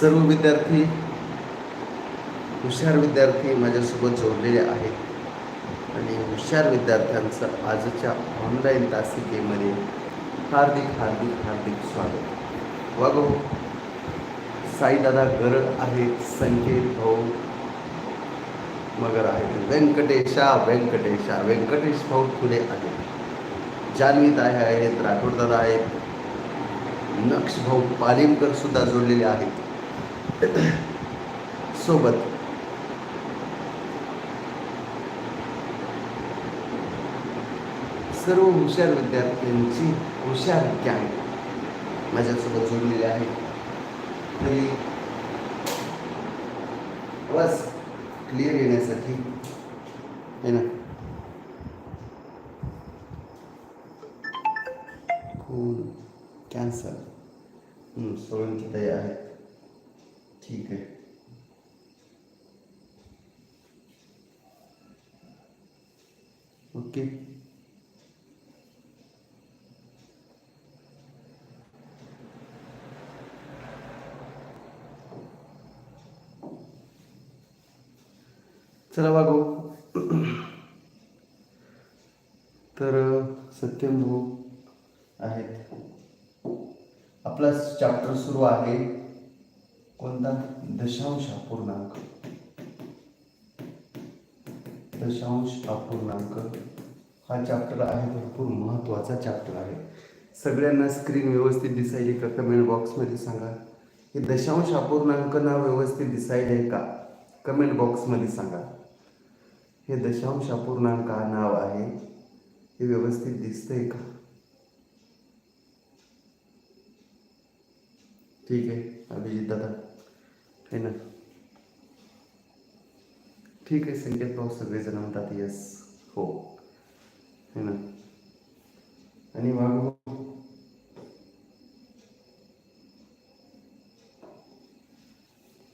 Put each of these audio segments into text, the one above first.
सर्व विद्यार्थी हुशार विद्यार्थी माझ्यासोबत जोडलेले आहेत. आणि हुशार विद्यार्थ्यांचं आजच्या ऑनलाईन तासिकेमध्ये हार्दिक हार्दिक हार्दिक स्वागत. वागो साईदादा गरड आहेत संकेत भाऊ मगर आहेत. व्यंकटेशा व्यंकटेशा व्यंकटेश भाऊ फुले आहेत जान्हवी आहेत राठोडदादा आहेत. नक्ष भाऊ पालिमकर सुद्धा जोडलेले आहेत. सोबत सर्व हुशार विद्यार्थ्यांची हुशार गँग माझ्यासोबत जोडलेले आहे तरी बस क्लिअर येण्यासाठी है ना फोन कॅन्सल सोळंकी ताई आहे ठीक आहे. ओके. चला वागो. तर सत्यम भाऊ आहेत. आपला चॅप्टर सुरू आहे. कोणता दशांश अपूर्णांक? दशांश अपूर्णांक. हा चॅप्टर आहे भरपूर महत्त्वाचा चॅप्टर आहे. सगळ्यांना स्क्रीन व्यवस्थित दिसायली का? कमेंट बॉक्समध्ये सांगा. हे दशांश अपूर्णांक नाव व्यवस्थित दिसायले का? कमेंट बॉक्समध्ये सांगा. हे दशांश अपूर्णांक हा नाव आहे. हे व्यवस्थित दिसतंय का? ठीक आहे. अभिजित दादा. है ना ठीक आहे संकेत भाऊ सगळेजण म्हणतात यस हो. है ना आणि वाघ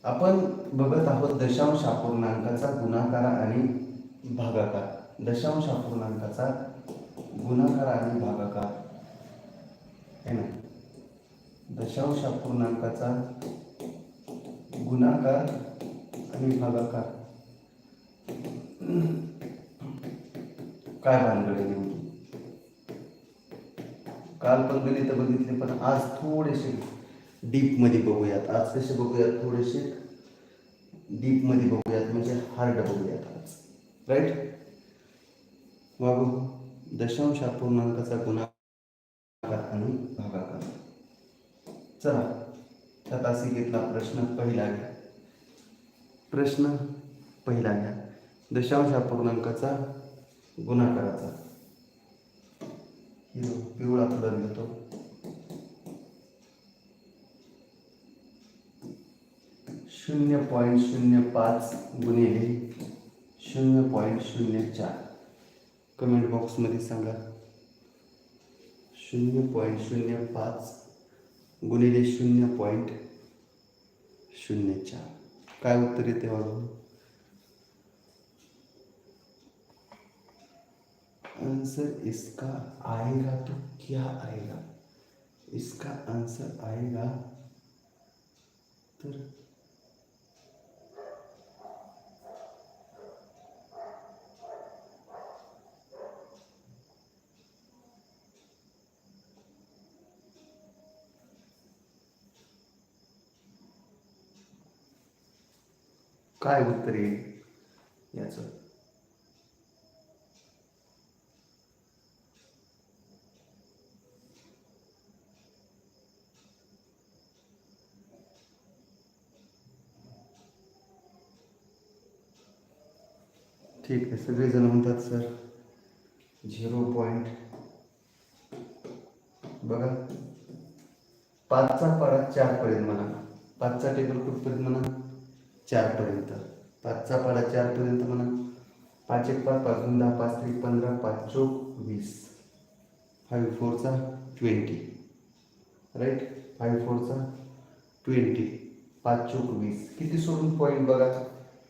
आपण बघत आहोत दशांश अपूर्णांकाचा गुणाकार आणि भागाकार. दशांश अपूर्णांकाचा गुणाकार आणि भागाकार. है ना दशांश अपूर्णांकाचा गुणाकार आणि भागाकार काय भानगड आहे नेमकी काल पण गणित बघितले पण आज थोडेसे डीपमध्ये बघूयात आज कसे बघूयात थोडेसे डीपमध्ये बघूयात म्हणजे हार्ड बघूयात आज राईट वागू दशांश पूर्णांकाचा गुणाकार आणि भागाकार चला तासिकेतला प्रश्न पहिला घ्या. प्रश्न पहिला घ्या. दशांश अपूर्णांकाचा गुणाकाराचा. हिरो पिवळा कलर घेतो. शून्य पॉईंट शून्य पाच गुणिले शून्य पॉईंट शून्य चार. कमेंट बॉक्समध्ये सांगा. शून्य पॉईंट शून्य पाच गुणिले शून्य पॉईंट शून्य चार. काय उत्तर येते बघा आंसर इसका आएगा तो क्या आएगा? इसका आंसर आएगा तर काय उत्तर येईल याचं? ठीक आहे सगळेजण म्हणतात सर झिरो पॉईंट बघा पाचचा पाडा चारपर्यंत म्हणा. पाचचा टेबल कुठपर्यंत म्हणा? चारपर्यंत. पाचचा पाडा चारपर्यंत म्हणा. पाच एक पाच पाचून दहा पाच त्रिक पंधरा पाच चोक वीस. फाईव्ह फोरचा ट्वेंटी राईट फाईव्ह फोरचा ट्वेंटी पाच चोक वीस. किती सोडून पॉईंट बघा?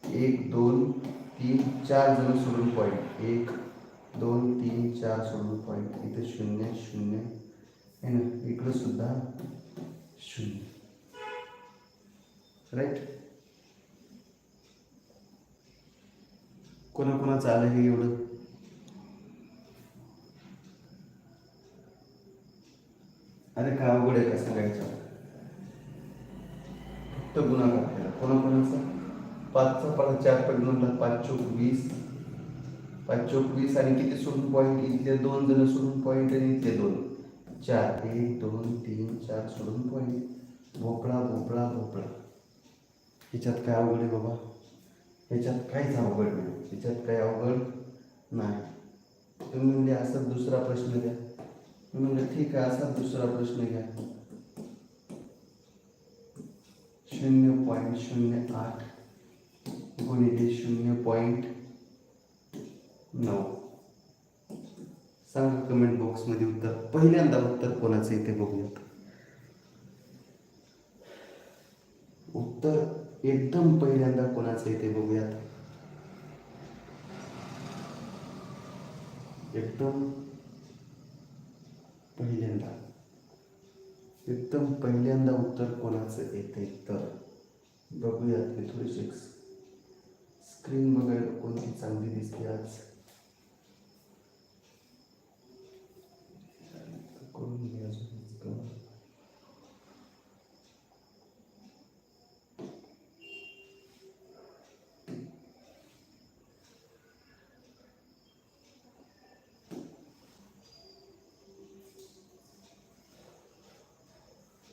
एक दोन तीन चार जण सोडून पॉईंट एक दोन तीन चार सोडून पॉईंट इथं शून्य शून्य. आहे ना? इकडं सुद्धा शून्य. राईट कोणाकोणाचं आलं हे एवढं? अरे काय अवघड आहे का सांगायचं? फक्त गुणाकार केला कोणाकोणाचा? पाचचा पाच चार पट म्हणला पाच चोक वीस. पाच चोक वीस आणि किती सोडून पॉईंट इथले दोन जण सोडून पॉईंट आणि इथले दोन. चार एक दोन तीन चार सोडून पॉईंट भोपळा भोपळा भोपळा. ह्याच्यात काय अवघड आहे बाबा? ह्याच्यात काहीच अवघड नाही. ह्याच्यात काही अवघड नाही. तुम्ही म्हणजे असा दुसरा प्रश्न घ्या. मी म्हणलं ठीक आहे असा दुसरा प्रश्न घ्या. शून्य पॉईंट शून्य आठ गुणिले शून्य पॉईंट नऊ. सांगा कमेंट बॉक्समध्ये उत्तर. पहिल्यांदा उत्तर कोणाचं येते बघूयात. उत्तर एकदम पहिल्यांदा कोणाचं येते बघूयात? एकदम पहिल्यांदा. एकदम पहिल्यांदा उत्तर कोणाचं येते? तर बघूयात मी थोडीशी स्क्रीन बघायला कोणती चांगली दिसते आज?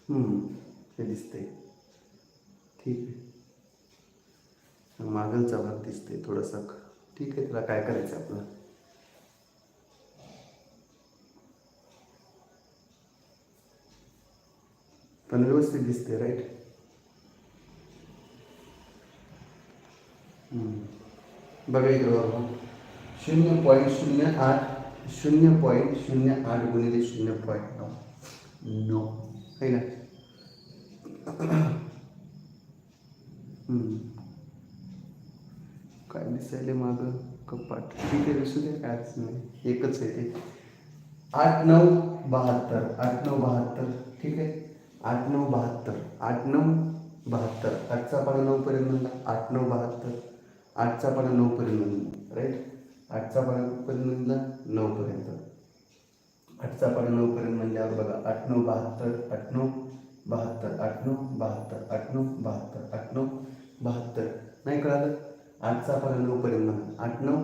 हे दिसते ठीक आहे. मागलचा भाग दिसते थोडासा. ठीक आहे त्याला काय करायचं आपलं? पण व्यवस्थित दिसते राईट बघा इकडे शून्य पॉईंट शून्य आठ शून्य पॉईंट शून्य आठ गुणिले शून्य पॉईंट नऊ. नऊ. है ना काय दिसायले माग? कपाट. ठीक आहे दिसू दे काय अडचण नाही. एकच आहे ते. आठ नऊ बहात्तर. आठ नऊ बहात्तर. ठीक आहे? आठ नऊ बहात्तर. आठ नऊ बहात्तर. आठचा पाडा नऊ पर्यंत म्हणला. आठ नऊ बहात्तर. आठचा पाडा नऊ पर्यंत म्हणला. राईट आठचा पाडा पर्यंत म्हणला. नऊ पर्यंत. आठचा पाडा नऊ पर्यंत म्हणल्यावर बघा आठ नऊ बहात्तर आठ नऊ बहात्तर आठ नऊ बहात्तर आठ नऊ बहात्तर आठ नऊ बहात्तर. नाही कळालं? आठचा पाडा नऊ पर्यंत म्हणा. आठ नऊ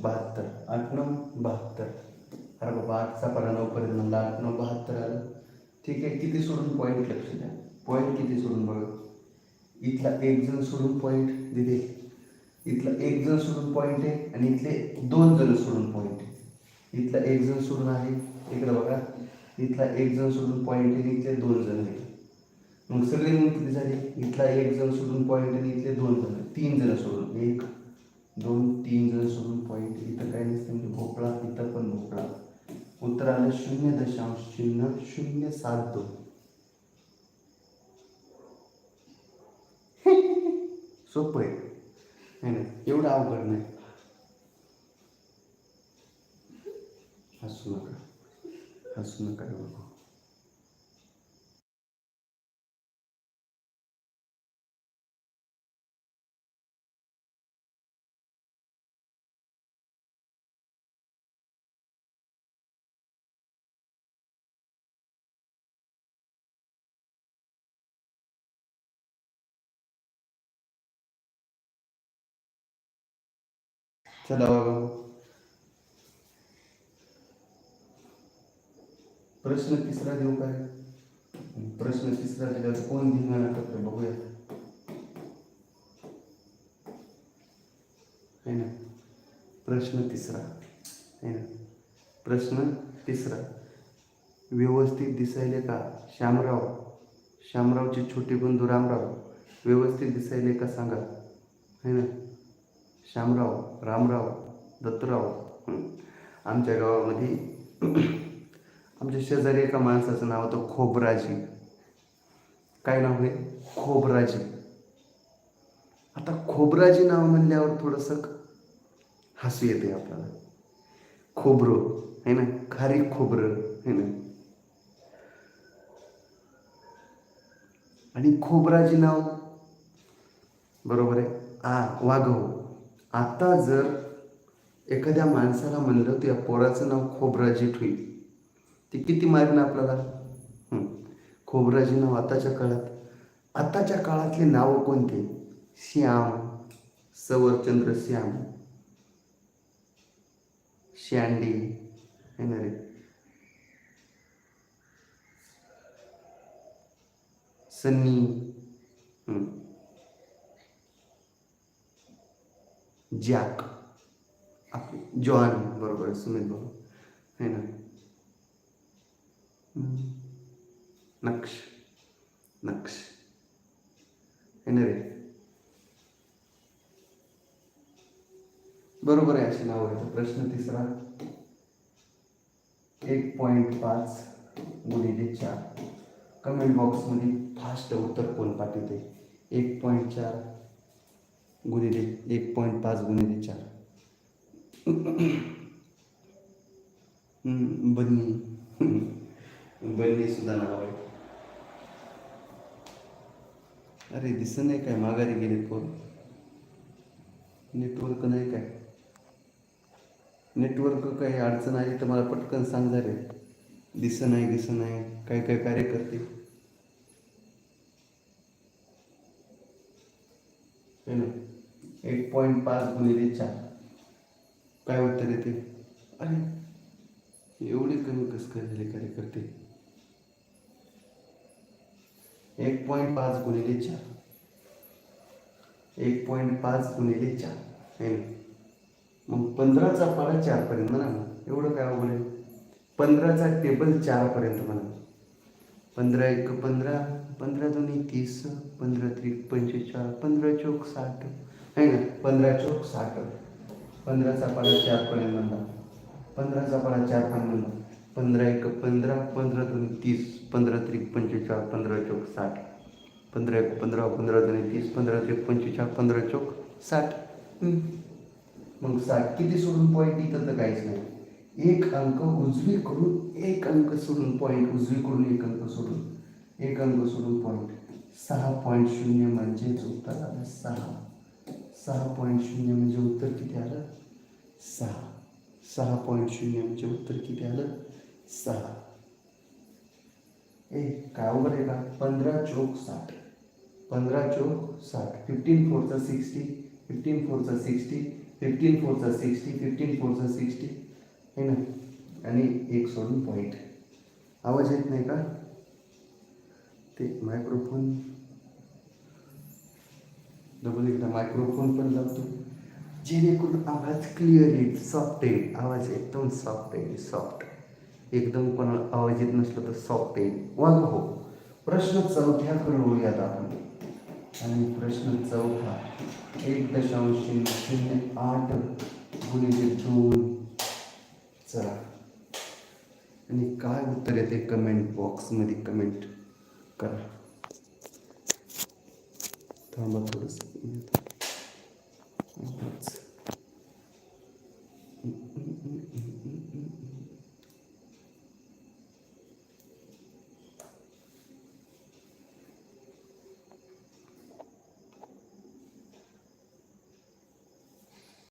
बहात्तर आठ नऊ बहात्तर. अरे बाबा आठचा पाडा नऊ पर्यंत म्हणला आठ नऊ बहात्तर आलं. ठीक आहे किती सोडून पॉईंट लक्ष द्या. पॉईंट किती सोडून बघा? इथला एक जण सोडून पॉईंट दिले. इथला एक जण सोडून पॉईंट आहे आणि इथले दोन जण सोडून पॉईंट आहे. इथला एक जण सोडून आहे. इकडे बघा. इथला एक जण सोडून पॉईंट आणि इथले दोन जण आहेत. मग सगळे मिळून किती झाले? इथला एक जण सोडून पॉईंट आणि इथले दोन जण. तीन जण सोडून. एक दोन तीन जण सोडून पॉईंट इथं काय नसतं म्हणजे भोपळा इथं पण भोपळा. उत्तर आलं शून्य दशांश चिन्ह शून्य सात दोन. सोपं आहे. नाही ना एवढं अवघड नाही. असू नका. हसू नका बघू चला बाबा. प्रश्न तिसरा देऊ काय? प्रश्न तिसरा दिल्यावर कोण धिंगाणा करतो बघूया. है ना? प्रश्न तिसरा. है ना? प्रश्न तिसरा. व्यवस्थित दिसायले का? श्यामराव. श्यामरावचे छोटे बंधू रामराव. व्यवस्थित दिसायले का सांगा? है ना? श्यामराव रामराव दत्तराव. आमच्या गावामध्ये आमच्या शेजारी एका माणसाचं नाव होतं खोबराजी. काय नाव आहे खोबराजी. आता खोबराजी नाव म्हणल्यावर थोडंसं हसू येते आपल्याला. खोबरं है ना? खारी खोबरं है ना? आणि खोबराजी नाव बरोबर आहे? आ वाघव आता जर एखाद्या माणसाला म्हणलं तर या पोराचं नाव खोबराजी ठेवी ते किती मारेन आपल्याला? खोबराजी नाव आताच्या काळात. आताच्या काळातले नावं कोणते? श्याम. सवरचंद्र श्याम. शांडी है ना रे? सन्नी. जॅक. आपले जॉन. बरोबर आहे, सुमित बरोबर है ना? नक्ष. नक्ष. है रे बरोबर आहे अशी नाव आहे प्रश्न तिसरा. एक पॉईंट पाच गुणिले चार. कमेंट बॉक्समध्ये फास्ट उत्तर कोण पाठवते? एक पॉईंट चार गुणिले एक पॉईंट पाच गुणिले चार. बनी. बन्नी बहिणी सुद्धा नाव आहे अरे दिसत नाही काय? माघारी गेले पोर. नेटवर्क नाही काय? नेटवर्क काही अडचण आली तर मला पटकन सांग रे दिसत नाही दिसत नाही. काय काय कार्य करते? एक पॉईंट पाच गुणिले चार. काय उत्तर येते अरे एवढे कमी कस काय झाले? कार्य करते? एक पॉईंट पाच गुणिले चार. एक पॉईंट पाच गुणिले चार. आहे ना? मग पंधराचा पाडा चारपर्यंत म्हणा ना एवढं काय अवघड आहे? पंधराचा टेबल चारपर्यंत म्हणा पंधरा एक पंधरा पंधरा दोन्ही तीस पंधरा त्रिक पंचेचाळ पंधरा चौक साठ. आहे ना? पंधरा चौक साठ. पंधराचा पाडा चारपर्यंत म्हणला पंधराचा पाडा चारपर्यंत म्हणला पंधरा एक पंधरा पंधरा दोन्ही तीस पंधरा त्रिक पंचेचाळ पंधरा चौक साठ. पंधरा एक पंधरा पंधरा दोन्ही तीस पंधरा त्रिक पंचेचाळ पंधरा चौक साठ. मग साठ किती सोडून पॉईंट इथं तर काहीच नाही. एक अंक उजवीकडून एक अंक सोडून पॉईंट उजवीकडून एक अंक सोडून एक अंक सोडून पॉईंट सहा पॉईंट शून्य म्हणजेच उत्तर आलं सहा. सहा पॉईंट शून्य म्हणजे उत्तर किती आलं? सहा. सहा पॉईंट शून्य म्हणजे उत्तर किती आलं? सहा. ए काय अवघड आहे का? पंधरा चौक साठ. पंधरा चौक साठ. फिफ्टीन फोरचा सिक्स्टी फिफ्टीन फोरचा सिक्स्टी फिफ्टीन फोरचा सिक्स्टी फिफ्टीन फोरचा सिक्स्टी आहे ना? आणि एक सोडून पॉईंट आवाज येत नाही का? ते मायक्रोफोन डबल एकदा मायक्रोफोन पण लावतो. जेणेकरून आवाज क्लिअर येईल. सॉफ्ट येईल आवाज एकदम सॉफ्ट येईल सॉफ्ट एकदम कोणाला आवाज येत नसलं तर सॉफ्ट येईल वाघ हो. प्रश्न चौथ्याकडे वळूयात आपण. आणि प्रश्न चौथा एक दशांश शून्य शून्य आठ गुणिले दोन. चला. आणि काय उत्तर येते कमेंट बॉक्समध्ये कमेंट करा. थांबा थोडंसं.